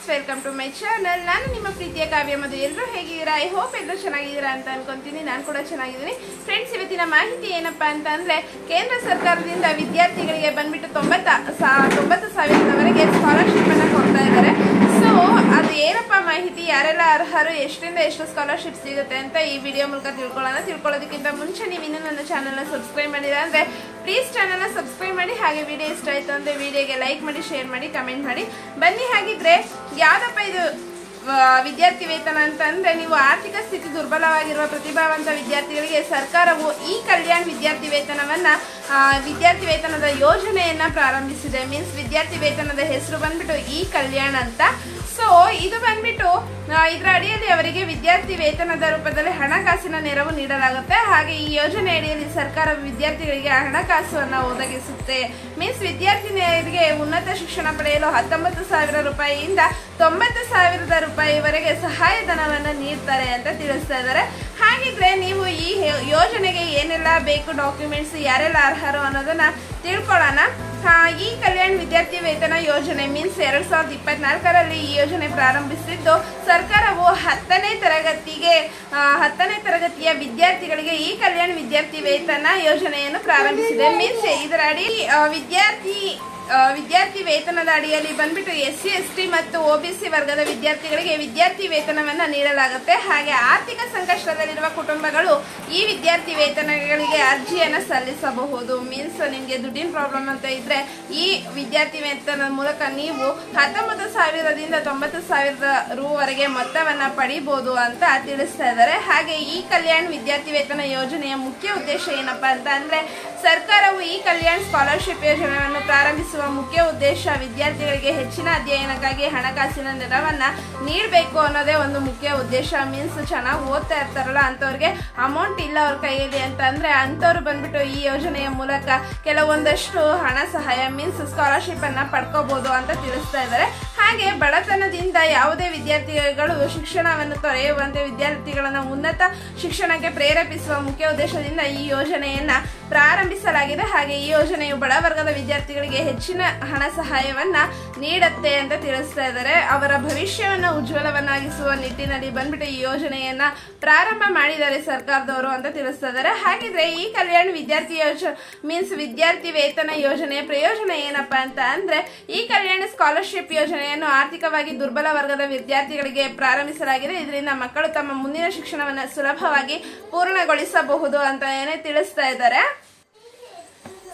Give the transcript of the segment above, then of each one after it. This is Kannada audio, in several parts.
Friends welcome to my channel ನಾನು ನಿಮ್ಮ ಪ್ರೀತಿಯ ಕಾವ್ಯ ಮಧು ಎಲ್ಲರೂ ಹೇಗಿದ್ದೀರಾ? ಐ ಹೋಪ್ ಎಲ್ಲರೂ ಚೆನ್ನಾಗಿದ್ದೀರಾ ಅಂತ ಅನ್ಕೊಂತೀನಿ. ನಾನು ಕೂಡ ಚೆನ್ನಾಗಿದ್ದೀನಿ. ಫ್ರೆಂಡ್ಸ್ ಇವತ್ತಿನ ಮಾಹಿತಿ ಏನಪ್ಪಾ ಅಂತಂದ್ರೆ ಕೇಂದ್ರ ಸರ್ಕಾರದಿಂದ ವಿದ್ಯಾರ್ಥಿಗಳಿಗೆ ಬಂದ್ಬಿಟ್ಟು ತೊಂಬತ್ತ ಸಾ- ತೊಂಬತ್ತು ಸಾವಿರದವರೆಗೆ ಸ್ಕಾಲರ್ಶಿಪ್ ಅನ್ನ ಕೊಡ್ತಾ ಇದ್ದಾರೆ ಸೊ ಅದು ಏನಪ್ಪ ಮಾಹಿತಿ ಯಾರೆಲ್ಲ ಅರ್ಹರು ಎಷ್ಟರಿಂದ ಎಷ್ಟು ಸ್ಕಾಲರ್ಶಿಪ್ ಸಿಗುತ್ತೆ ಅಂತ ಈ ವಿಡಿಯೋ ಮೂಲಕ ತಿಳ್ಕೊಳ್ಳೋಣ. ತಿಳ್ಕೊಳ್ಳೋದಕ್ಕಿಂತ ಮುಂಚೆ ನೀವು ಇನ್ನೂ ನನ್ನ ಚಾನಲ್ನ ಸಬ್ಸ್ಕ್ರೈಬ್ ಮಾಡಿಲ್ಲ ಅಂದರೆ ಪ್ಲೀಸ್ ಚಾನಲ್ನ ಸಬ್ಸ್ಕ್ರೈಬ್ ಮಾಡಿ. ಹಾಗೆ ವಿಡಿಯೋ ಇಷ್ಟ ಆಯಿತು ಅಂದರೆ ವಿಡಿಯೋಗೆ ಲೈಕ್ ಮಾಡಿ ಶೇರ್ ಮಾಡಿ ಕಮೆಂಟ್ ಮಾಡಿ. ಬನ್ನಿ ಹಾಗಿದ್ರೆ ಯಾವುದಪ್ಪ ಇದು? ವಿದ್ಯಾರ್ಥಿ ವೇತನ ಅಂತ ಅಂದ್ರೆ ನೀವು ಆರ್ಥಿಕ ಸ್ಥಿತಿ ದುರ್ಬಲವಾಗಿರುವ ಪ್ರತಿಭಾವಂತ ವಿದ್ಯಾರ್ಥಿಗಳಿಗೆ ಸರ್ಕಾರವು ಈ ಕಲ್ಯಾಣ್ ವಿದ್ಯಾರ್ಥಿ ವೇತನವನ್ನ ವಿದ್ಯಾರ್ಥಿ ವೇತನದ ಯೋಜನೆಯನ್ನ ಪ್ರಾರಂಭಿಸಿದೆ. ಮೀನ್ಸ್ ವಿದ್ಯಾರ್ಥಿ ವೇತನದ ಹೆಸರು ಬಂದ್ಬಿಟ್ಟು ಈ ಕಲ್ಯಾಣ್ ಅಂತ. ಸೊ ಇದು ಬಂದ್ಬಿಟ್ಟು ಇದರ ಅಡಿಯಲ್ಲಿ ಅವರಿಗೆ ವಿದ್ಯಾರ್ಥಿ ವೇತನದ ರೂಪದಲ್ಲಿ ಹಣಕಾಸಿನ ನೆರವು ನೀಡಲಾಗುತ್ತೆ. ಹಾಗೆ ಈ ಯೋಜನೆ ಅಡಿಯಲ್ಲಿ ಸರ್ಕಾರ ವಿದ್ಯಾರ್ಥಿಗಳಿಗೆ ಹಣಕಾಸನ್ನು ಒದಗಿಸುತ್ತೆ. ಮೀನ್ಸ್ ವಿದ್ಯಾರ್ಥಿನಿಯರಿಗೆ ಉನ್ನತ ಶಿಕ್ಷಣ ಪಡೆಯಲು ಹತ್ತೊಂಬತ್ತು ಸಾವಿರ ರೂಪಾಯಿಯಿಂದ ತೊಂಬತ್ತು ಸಾವಿರದ ರೂಪಾಯಿವರೆಗೆ ಸಹಾಯಧನವನ್ನು ನೀಡ್ತಾರೆ ಅಂತ ತಿಳಿಸ್ತಾ ಇದ್ದಾರೆ. ಹಾಗಿದ್ರೆ ನೀವು ಈ ಯೋಜನೆಗೆ ಏನೆಲ್ಲ ಬೇಕು ಡಾಕ್ಯುಮೆಂಟ್ಸ್, ಯಾರೆಲ್ಲ ಅರ್ಹರು ಅನ್ನೋದನ್ನ ತಿಳ್ಕೊಳ್ಳೋಣ. ಈ ಕಲ್ಯಾಣ ವಿದ್ಯಾರ್ಥಿ ವೇತನ ಯೋಜನೆ ಮೀನ್ಸ್ ಎರಡ್ ಸಾವಿರದ ಇಪ್ಪತ್ನಾಲ್ಕರಲ್ಲಿ ಈ ಯೋಜನೆ ಪ್ರಾರಂಭಿಸಿದ್ದು ಸರ್ಕಾರವು ಹತ್ತನೇ ತರಗತಿಗೆ ಹತ್ತನೇ ತರಗತಿಯ ವಿದ್ಯಾರ್ಥಿಗಳಿಗೆ ಈ ಕಲ್ಯಾಣ ವಿದ್ಯಾರ್ಥಿ ವೇತನ ಯೋಜನೆಯನ್ನು ಪ್ರಾರಂಭಿಸಿದೆ. ಮೀನ್ಸ್ ಇದರ ಅಡಿ ವಿದ್ಯಾರ್ಥಿ ವಿದ್ಯಾರ್ಥಿ ವೇತನದ ಅಡಿಯಲ್ಲಿ ಬಂದ್ಬಿಟ್ಟು ಎಸ್ ಸಿ ಎಸ್ ಟಿ ಮತ್ತು ಒ ಬಿ ಸಿ ವರ್ಗದ ವಿದ್ಯಾರ್ಥಿಗಳಿಗೆ ವಿದ್ಯಾರ್ಥಿ ವೇತನವನ್ನು ನೀಡಲಾಗುತ್ತೆ. ಹಾಗೆ ಆರ್ಥಿಕ ಸಂಕಷ್ಟದಲ್ಲಿರುವ ಕುಟುಂಬಗಳು ಈ ವಿದ್ಯಾರ್ಥಿ ವೇತನಗಳಿಗೆ ಅರ್ಜಿಯನ್ನು ಸಲ್ಲಿಸಬಹುದು. ಮೀನ್ಸ್ ನಿಮಗೆ ದುಡ್ಡಿನ ಪ್ರಾಬ್ಲಮ್ ಅಂತ ಇದ್ರೆ ಈ ವಿದ್ಯಾರ್ಥಿ ವೇತನದ ಮೂಲಕ ನೀವು ಹತ್ತೊಂಬತ್ತು ಸಾವಿರದಿಂದ ತೊಂಬತ್ತು ಸಾವಿರದ ರೂವರೆಗೆ ಮೊತ್ತವನ್ನು ಪಡಿಬಹುದು ಅಂತ ತಿಳಿಸ್ತಾ ಇದ್ದಾರೆ. ಹಾಗೆ ಈ ಕಲ್ಯಾಣ್ ವಿದ್ಯಾರ್ಥಿ ವೇತನ ಯೋಜನೆಯ ಮುಖ್ಯ ಉದ್ದೇಶ ಏನಪ್ಪ ಅಂತ ಅಂದ್ರೆ ಸರ್ಕಾರವು ಈ ಕಲ್ಯಾಣ್ ಸ್ಕಾಲರ್ಶಿಪ್ ಯೋಜನೆಯನ್ನು ಪ್ರಾರಂಭಿಸುವ ಮುಖ್ಯ ಉದ್ದೇಶ ವಿದ್ಯಾರ್ಥಿಗಳಿಗೆ ಹೆಚ್ಚಿನ ಅಧ್ಯಯನಕ್ಕಾಗಿ ಹಣಕಾಸಿನ ನೆರವನ್ನ ನೀಡಬೇಕು ಅನ್ನೋದೇ ಒಂದು ಮುಖ್ಯ ಉದ್ದೇಶ. ಮೀನ್ಸ್ ಚೆನ್ನಾಗಿ ಓದ್ತಾ ಇರ್ತಾರಲ್ಲ ಅಂತವ್ರಿಗೆ ಅಮೌಂಟ್ ಇಲ್ಲ ಅವ್ರ ಕೈಯಲ್ಲಿ ಅಂತ ಅಂದ್ರೆ ಅಂತವ್ರು ಬಂದ್ಬಿಟ್ಟು ಈ ಯೋಜನೆಯ ಮೂಲಕ ಕೆಲವೊಂದಷ್ಟು ಹಣ ಸಹಾಯ ಮೀನ್ಸ್ ಸ್ಕಾಲರ್ಶಿಪ್ ಅನ್ನ ಪಡ್ಕೋಬಹುದು ಅಂತ ತಿಳಿಸ್ತಾ ಇದ್ದಾರೆ. ಹಾಗೆ ಬಡತನದಿಂದ ಯಾವುದೇ ವಿದ್ಯಾರ್ಥಿಗಳು ಶಿಕ್ಷಣವನ್ನು ತೊರೆಯುವಂತೆ ವಿದ್ಯಾರ್ಥಿಗಳನ್ನ ಉನ್ನತ ಶಿಕ್ಷಣಕ್ಕೆ ಪ್ರೇರೇಪಿಸುವ ಮುಖ್ಯ ಉದ್ದೇಶದಿಂದ ಈ ಯೋಜನೆಯನ್ನ ಪ್ರಾರಂಭಿಸಲಾಗಿದೆ. ಹಾಗೆ ಈ ಯೋಜನೆಯು ಬಡವರ್ಗದ ವಿದ್ಯಾರ್ಥಿಗಳಿಗೆ ಹೆಚ್ಚಿನ ಹಣ ಸಹಾಯವನ್ನ ನೀಡುತ್ತೆ ಅಂತ ತಿಳಿಸ್ತಾ ಇದ್ದಾರೆ. ಅವರ ಭವಿಷ್ಯವನ್ನ ಉಜ್ವಲವನ್ನಾಗಿಸುವ ನಿಟ್ಟಿನಲ್ಲಿ ಬಂದ್ಬಿಟ್ಟು ಈ ಯೋಜನೆಯನ್ನ ಪ್ರಾರಂಭ ಮಾಡಿದ್ದಾರೆ ಸರ್ಕಾರದವರು ಅಂತ ತಿಳಿಸ್ತಾ ಇದ್ದಾರೆ. ಹಾಗಿದ್ರೆ ಈ ಕಲ್ಯಾಣ ವಿದ್ಯಾರ್ಥಿ ಯೋಜ, ಮೀನ್ಸ್ ವಿದ್ಯಾರ್ಥಿ ವೇತನ ಯೋಜನೆಯ ಪ್ರಯೋಜನ ಏನಪ್ಪ ಅಂತ ಅಂದ್ರೆ, ಈ ಕಲ್ಯಾಣ ಸ್ಕಾಲರ್ಶಿಪ್ ಯೋಜನೆಯನ್ನು ಆರ್ಥಿಕವಾಗಿ ದುರ್ಬಲ ವರ್ಗದ ವಿದ್ಯಾರ್ಥಿಗಳಿಗೆ ಪ್ರಾರಂಭಿಸಲಾಗಿದೆ. ಇದರಿಂದ ಮಕ್ಕಳು ತಮ್ಮ ಮುಂದಿನ ಶಿಕ್ಷಣವನ್ನು ಸುಲಭವಾಗಿ ಪೂರ್ಣಗೊಳಿಸಬಹುದು ಅಂತ ಏನೇ ತಿಳಿಸ್ತಾ ಇದ್ದಾರೆ.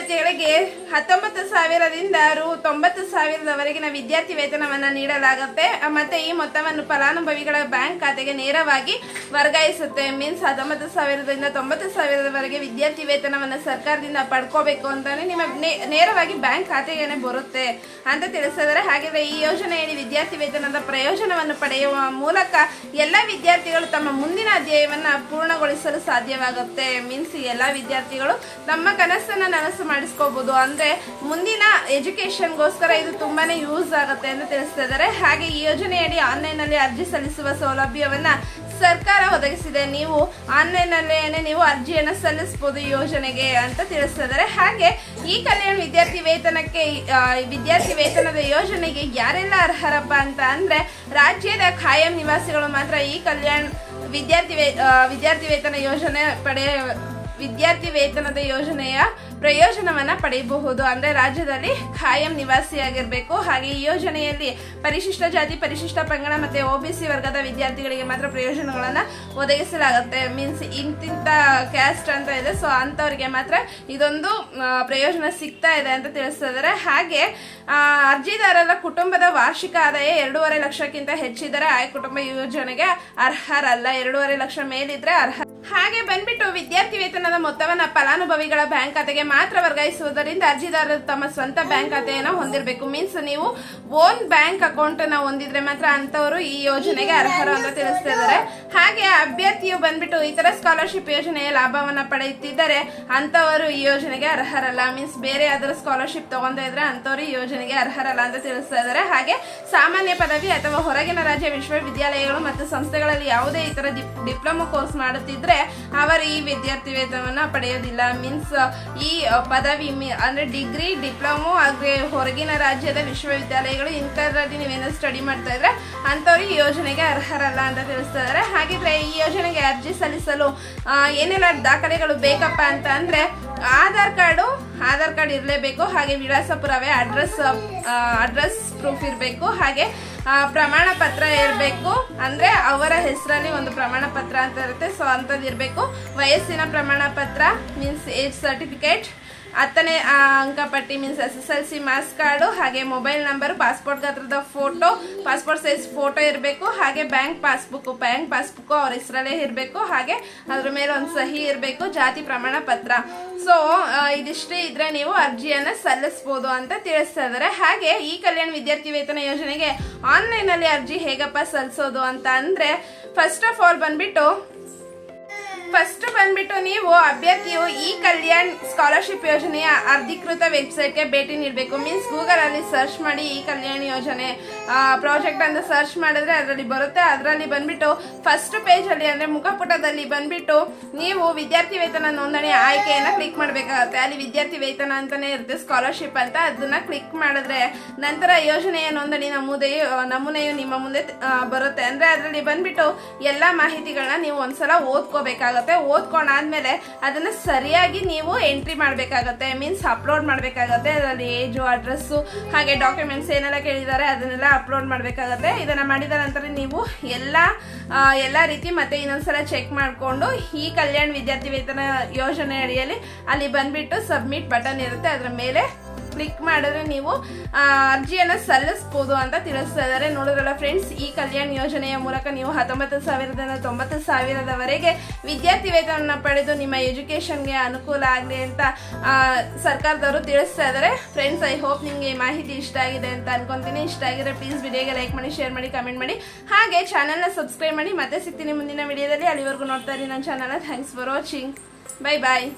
ವಿದ್ಯಾರ್ಥಿಗಳಿಗೆ ಹತ್ತೊಂಬತ್ತು ಸಾವಿರದಿಂದ ರು ತೊಂಬತ್ತು ಸಾವಿರದವರೆಗಿನ ವಿದ್ಯಾರ್ಥಿ ವೇತನವನ್ನು ನೀಡಲಾಗುತ್ತೆ. ಮತ್ತೆ ಈ ಮೊತ್ತವನ್ನು ಫಲಾನುಭವಿಗಳ ಬ್ಯಾಂಕ್ ಖಾತೆಗೆ ನೇರವಾಗಿ ವರ್ಗಾಯಿಸುತ್ತೆ. ಮೀನ್ಸ್ ಹತ್ತೊಂಬತ್ತು ಸಾವಿರದಿಂದ ತೊಂಬತ್ತು ಸಾವಿರದವರೆಗೆ ವಿದ್ಯಾರ್ಥಿ ವೇತನವನ್ನು ಸರ್ಕಾರದಿಂದ ಪಡ್ಕೋಬೇಕು ಅಂತಾನೆ ನಿಮ್ಮ ನೇರವಾಗಿ ಬ್ಯಾಂಕ್ ಖಾತೆಗೇನೆ ಬರುತ್ತೆ ಅಂತ ತಿಳಿಸಿದರೆ ಹಾಗಿದ್ರೆ ಈ ಯೋಜನೆಯಲ್ಲಿ ವಿದ್ಯಾರ್ಥಿ ವೇತನದ ಪ್ರಯೋಜನವನ್ನು ಪಡೆಯುವ ಮೂಲಕ ಎಲ್ಲ ವಿದ್ಯಾರ್ಥಿಗಳು ತಮ್ಮ ಮುಂದಿನ ಅಧ್ಯಾಯವನ್ನು ಪೂರ್ಣಗೊಳಿಸಲು ಸಾಧ್ಯವಾಗುತ್ತೆ. ಮೀನ್ಸ್ ಎಲ್ಲ ವಿದ್ಯಾರ್ಥಿಗಳು ತಮ್ಮ ಕನಸನ್ನು ನನಸು ಮಾಡಿಸ್ಕೋಬಹುದು ಅಂದ್ರೆ ಮುಂದಿನ ಎಜುಕೇಶನ್ಗೋಸ್ಕರ ಇದು ತುಂಬಾನೇ ಯೂಸ್ ಆಗುತ್ತೆ ಅಂತ ತಿಳಿಸ್ತಾ ಇದ್ದಾರೆ. ಹಾಗೆ ಈ ಯೋಜನೆಯಡಿ ಆನ್ಲೈನ್ನಲ್ಲಿ ಅರ್ಜಿ ಸಲ್ಲಿಸುವ ಸೌಲಭ್ಯವನ್ನ ಸರ್ಕಾರ ಒದಗಿಸಿದೆ. ನೀವು ಆನ್ಲೈನ್ ನಲ್ಲೇನೆ ನೀವು ಅರ್ಜಿಯನ್ನು ಸಲ್ಲಿಸಬಹುದು ಯೋಜನೆಗೆ ಅಂತ ತಿಳಿಸ್ತಾ ಇದ್ದಾರೆ. ಹಾಗೆ ಈ ಕಲ್ಯಾಣ ವಿದ್ಯಾರ್ಥಿ ವೇತನಕ್ಕೆ ವಿದ್ಯಾರ್ಥಿ ವೇತನದ ಯೋಜನೆಗೆ ಯಾರೆಲ್ಲ ಅರ್ಹರಪ್ಪ ಅಂತ ಅಂದ್ರೆ ರಾಜ್ಯದ ಖಾಯಂ ನಿವಾಸಿಗಳು ಮಾತ್ರ ಈ ಕಲ್ಯಾಣ ವಿದ್ಯಾರ್ಥಿ ವಿದ್ಯಾರ್ಥಿ ವೇತನ ಯೋಜನೆ ಪಡೆಯ, ವಿದ್ಯಾರ್ಥಿ ವೇತನದ ಯೋಜನೆಯ ಪ್ರಯೋಜನವನ್ನ ಪಡೆಯಬಹುದು. ಅಂದ್ರೆ ರಾಜ್ಯದಲ್ಲಿ ಖಾಯಂ ನಿವಾಸಿಯಾಗಿರ್ಬೇಕು. ಹಾಗೆ ಈ ಯೋಜನೆಯಲ್ಲಿ ಪರಿಶಿಷ್ಟ ಜಾತಿ, ಪರಿಶಿಷ್ಟ ಪಂಗಡ ಮತ್ತೆ ಒಬಿಸಿ ವರ್ಗದ ವಿದ್ಯಾರ್ಥಿಗಳಿಗೆ ಮಾತ್ರ ಪ್ರಯೋಜನಗಳನ್ನ ಒದಗಿಸಲಾಗುತ್ತೆ. ಮೀನ್ಸ್ ಇಂತಿಂತ ಕ್ಯಾಸ್ಟ್ ಅಂತ ಇದೆ. ಸೊ ಅಂತವರಿಗೆ ಮಾತ್ರ ಇದೊಂದು ಪ್ರಯೋಜನ ಸಿಗ್ತಾ ಇದೆ ಅಂತ ತಿಳಿಸ್ತಾ ಇದ್ದಾರೆ ಹಾಗೆ ಅರ್ಜಿದಾರರ ಕುಟುಂಬದ ವಾರ್ಷಿಕ ಆದಾಯ ಎರಡೂವರೆ ಲಕ್ಷಕ್ಕಿಂತ ಹೆಚ್ಚಿದ್ದರೆ ಆಯ್ ಕುಟುಂಬ ಯೋಜನೆಗೆ ಅರ್ಹರಲ್ಲ. ಎರಡೂವರೆ ಲಕ್ಷ ಮೇಲಿದ್ರೆ ಅರ್ಹ ಹಾಗೆ ಬಂದ್ಬಿಟ್ಟು ವಿದ್ಯಾರ್ಥಿ ವೇತನದ ಮೊತ್ತವನ್ನ ಫಲಾನುಭವಿಗಳ ಬ್ಯಾಂಕ್ ಖಾತೆಗೆ ಮಾತ್ರ ವರ್ಗಾಯಿಸುವುದರಿಂದ ಅರ್ಜಿದಾರರು ತಮ್ಮ ಸ್ವಂತ ಬ್ಯಾಂಕ್ ಖಾತೆಯನ್ನು ಹೊಂದಿರಬೇಕು. ಮೀನ್ಸ್ ನೀವು ಓನ್ ಬ್ಯಾಂಕ್ ಅಕೌಂಟ್ನ ಹೊಂದಿದ್ರೆ ಮಾತ್ರ ಅಂತವರು ಈ ಯೋಜನೆಗೆ ಅರ್ಹರು ಅಂತ ತಿಳಿಸ್ತಾ ಇದ್ದಾರೆ. ಹಾಗೆ ಅಭ್ಯರ್ಥಿಯು ಬಂದ್ಬಿಟ್ಟು ಇತರ ಸ್ಕಾಲರ್ಶಿಪ್ ಯೋಜನೆಯ ಲಾಭವನ್ನ ಪಡೆಯುತ್ತಿದ್ದರೆ ಅಂತವರು ಈ ಯೋಜನೆಗೆ ಅರ್ಹರಲ್ಲ. ಮೀನ್ಸ್ ಬೇರೆ ಯಾವ್ದಾದ್ರು ಸ್ಕಾಲರ್ಶಿಪ್ ತಗೊಂಡ ಇದ್ರೆ ಅಂತವರು ಈ ಯೋಜನೆಗೆ ಅರ್ಹರಲ್ಲ ಅಂತ ತಿಳಿಸ್ತಾ ಇದ್ದಾರೆ. ಹಾಗೆ ಸಾಮಾನ್ಯ ಪದವಿ ಅಥವಾ ಹೊರಗಿನ ರಾಜ್ಯ ವಿಶ್ವವಿದ್ಯಾಲಯಗಳು ಮತ್ತು ಸಂಸ್ಥೆಗಳಲ್ಲಿ ಯಾವುದೇ ಇತರ ಡಿಪ್ಲೊಮಾ ಕೋರ್ಸ್ ಮಾಡುತ್ತಿದ್ರೆ ಅವರು ಈ ವಿದ್ಯಾರ್ಥಿ ವೇತನವನ್ನು ಪಡೆಯೋದಿಲ್ಲ. ಮೀನ್ಸ್ ಈ ಪದವಿ ಅಂದರೆ ಡಿಗ್ರಿ, ಡಿಪ್ಲೊಮೊ ಹಾಗೆ ಹೊರಗಿನ ರಾಜ್ಯದ ವಿಶ್ವವಿದ್ಯಾಲಯಗಳು ಇಂಥದ್ರಲ್ಲಿ ನೀವೇನಾದ್ರು ಸ್ಟಡಿ ಮಾಡ್ತಾ ಇದ್ರೆ ಅಂಥವ್ರು ಈ ಯೋಜನೆಗೆ ಅರ್ಹರಲ್ಲ ಅಂತ ತಿಳಿಸ್ತಾ ಇದ್ದಾರೆ ಹಾಗಿದ್ರೆ ಈ ಯೋಜನೆಗೆ ಅರ್ಜಿ ಸಲ್ಲಿಸಲು ಏನೆಲ್ಲ ದಾಖಲೆಗಳು ಬೇಕಪ್ಪ ಅಂತ ಅಂದರೆ ಆಧಾರ್ ಕಾರ್ಡು, ಆಧಾರ್ ಕಾರ್ಡ್ ಇರಲೇಬೇಕು. ಹಾಗೆ ವಿಳಾಸ ಪುರಾವೆ ಅಡ್ರೆಸ್ ಅಡ್ರೆಸ್ ಪ್ರೂಫ್ ಇರಬೇಕು. ಹಾಗೆ ಪ್ರಮಾಣ ಪತ್ರ ಇರಬೇಕು. ಅಂದ್ರೆ ಅವರ ಹೆಸರಲ್ಲಿ ಒಂದು ಪ್ರಮಾಣ ಪತ್ರ ಅಂತ ಇರುತ್ತೆ. ಸೊ ಅಂಥದ್ದು ಇರಬೇಕು ವಯಸ್ಸಿನ ಪ್ರಮಾಣ ಪತ್ರ ಮೀನ್ಸ್ ಏಜ್ ಸರ್ಟಿಫಿಕೇಟ್ ಹತ್ತನೇ ಅಂಕಪಟ್ಟಿ means S S L C marks card ಹಾಗೆ ಮೊಬೈಲ್ ನಂಬರ್ ಪಾಸ್ಪೋರ್ಟ್ ಗಾತ್ರದ ಫೋಟೋ ಪಾಸ್ಪೋರ್ಟ್ ಸೈಜ್ ಫೋಟೋ ಇರಬೇಕು, ಹಾಗೆ ಬ್ಯಾಂಕ್ ಪಾಸ್ಬುಕ್ ಬ್ಯಾಂಕ್ ಪಾಸ್ಬುಕ್ ಅವ್ರ ಹೆಸರಲ್ಲೇ ಇರಬೇಕು, ಹಾಗೆ ಅದ್ರ ಮೇಲೆ ಒಂದು ಸಹಿ ಇರಬೇಕು, ಜಾತಿ ಪ್ರಮಾಣ ಪತ್ರ. ಸೊ ಇದಿಷ್ಟೇ ಇದ್ರೆ ನೀವು ಅರ್ಜಿಯನ್ನು ಸಲ್ಲಿಸಬಹುದು ಅಂತ ತಿಳಿಸ್ತಾ ಇದ್ದಾರೆ ಹಾಗೆ ಈ ಕಲ್ಯಾಣ ವಿದ್ಯಾರ್ಥಿ ವೇತನ ಯೋಜನೆಗೆ ಆನ್ಲೈನ್ ಅಲ್ಲಿ ಅರ್ಜಿ ಹೇಗಪ್ಪ ಸಲ್ಲಿಸೋದು ಅಂತ ಅಂದರೆ ಫಸ್ಟ್ ಆಫ್ ಆಲ್ ಬಂದ್ಬಿಟ್ಟು ಫಸ್ಟ್ ಬಂದ್ಬಿಟ್ಟು ನೀವು ಅಭ್ಯರ್ಥಿಯು ಈ ಕಲ್ಯಾಣ್ ಸ್ಕಾಲರ್ಶಿಪ್ ಯೋಜನೆಯ ಅಧಿಕೃತ ವೆಬ್ಸೈಟ್ಗೆ ಭೇಟಿ ನೀಡಬೇಕು. ಮೀನ್ಸ್ ಗೂಗಲ್ ಅಲ್ಲಿ ಸರ್ಚ್ ಮಾಡಿ ಈ ಕಲ್ಯಾಣ್ ಯೋಜನೆ ಪ್ರಾಜೆಕ್ಟ್ ಅಂತ ಸರ್ಚ್ ಮಾಡಿದ್ರೆ ಅದರಲ್ಲಿ ಬರುತ್ತೆ. ಅದರಲ್ಲಿ ಬಂದ್ಬಿಟ್ಟು ಫಸ್ಟ್ ಪೇಜ್ ಅಲ್ಲಿ ಅಂದ್ರೆ ಮುಖಪುಟದಲ್ಲಿ ಬಂದ್ಬಿಟ್ಟು ನೀವು ವಿದ್ಯಾರ್ಥಿ ವೇತನ ನೋಂದಣಿ ಆಯ್ಕೆಯನ್ನ ಕ್ಲಿಕ್ ಮಾಡಬೇಕಾಗುತ್ತೆ. ಅಲ್ಲಿ ವಿದ್ಯಾರ್ಥಿ ವೇತನ ಅಂತಾನೆ ಇರುತ್ತೆ ಸ್ಕಾಲರ್ಶಿಪ್ ಅಂತ. ಅದನ್ನ ಕ್ಲಿಕ್ ಮಾಡಿದ್ರೆ ನಂತರ ಯೋಜನೆಯ ನೋಂದಣಿ ನಮೂದೆಯು ನಮೂನೆಯು ನಿಮ್ಮ ಮುಂದೆ ಬರುತ್ತೆ. ಅಂದ್ರೆ ಅದರಲ್ಲಿ ಬಂದ್ಬಿಟ್ಟು ಎಲ್ಲಾ ಮಾಹಿತಿಗಳನ್ನ ನೀವು ಒಂದ್ಸಲ ಓದ್ಕೋಬೇಕಾಗುತ್ತೆ. ಓದ್ಕೊಂಡಾದ್ಮೇಲೆ ಅದನ್ನ ಸರಿಯಾಗಿ ನೀವು ಎಂಟ್ರಿ ಮಾಡಬೇಕಾಗತ್ತೆ. ಮೀನ್ಸ್ ಅಪ್ಲೋಡ್ ಮಾಡಬೇಕಾಗತ್ತೆ. ಅದರಲ್ಲಿ ಏಜು ಅಡ್ರೆಸ್ಸು ಹಾಗೆ ಡಾಕ್ಯುಮೆಂಟ್ಸ್ ಏನೆಲ್ಲ ಕೇಳಿದ್ದಾರೆ, ಅದನ್ನೆಲ್ಲ ಅಪ್ಲೋಡ್ ಮಾಡಬೇಕಾಗತ್ತೆ. ಇದನ್ನು ಮಾಡಿದ ನಂತರ ನೀವು ಎಲ್ಲ ಎಲ್ಲ ರೀತಿ ಮತ್ತೆ ಇನ್ನೊಂದ್ಸಲ ಚೆಕ್ ಮಾಡಿಕೊಂಡು ಈ ಕಲ್ಯಾಣ ವಿದ್ಯಾರ್ಥಿ ವೇತನ ಯೋಜನೆ ಅಡಿಯಲ್ಲಿ ಅಲ್ಲಿ ಬಂದ್ಬಿಟ್ಟು ಸಬ್ಮಿಟ್ ಬಟನ್ ಇರುತ್ತೆ. ಅದರ ಮೇಲೆ ಕ್ಲಿಕ್ ಮಾಡಿದ್ರೆ ನೀವು ಅರ್ಜಿಯನ್ನು ಸಲ್ಲಿಸ್ಬೋದು ಅಂತ ತಿಳಿಸ್ತಾ ಇದ್ದಾರೆ. ನೋಡಿದ್ರಲ್ಲ ಫ್ರೆಂಡ್ಸ್ ಈ ಕಲ್ಯಾಣ್ ಯೋಜನೆಯ ಮೂಲಕ ನೀವು ಹತ್ತೊಂಬತ್ತು ಸಾವಿರದಿಂದ ತೊಂಬತ್ತು ಸಾವಿರದವರೆಗೆ ವಿದ್ಯಾರ್ಥಿ ವೇತನವನ್ನು ಪಡೆದು ನಿಮ್ಮ ಎಜುಕೇಷನ್ಗೆ ಅನುಕೂಲ ಆಗಲಿ ಅಂತ ಸರ್ಕಾರದವರು ತಿಳಿಸ್ತಾ ಇದ್ದಾರೆ. ಫ್ರೆಂಡ್ಸ್ ಐ ಹೋಪ್ ನಿಮಗೆ ಮಾಹಿತಿ ಇಷ್ಟ ಆಗಿದೆ ಅಂತ ಅನ್ಕೊಂತೀನಿ. ಇಷ್ಟ ಆಗಿದ್ರೆ ಪ್ಲೀಸ್ ವಿಡಿಯೋಗೆ ಲೈಕ್ ಮಾಡಿ ಶೇರ್ ಮಾಡಿ ಕಮೆಂಟ್ ಮಾಡಿ. ಹಾಗೆ ಚಾನಲ್ನ ಸಬ್ಸ್ಕ್ರೈಬ್ ಮಾಡಿ. ಮತ್ತೆ ಸಿಗ್ತೀನಿ ಮುಂದಿನ ವಿಡಿಯೋದಲ್ಲಿ. ಅಲ್ಲಿವರೆಗೂ ನೋಡ್ತಾ ಇರಿ ನನ್ನ ಚಾನಲ್ನ thanks for watching bye bye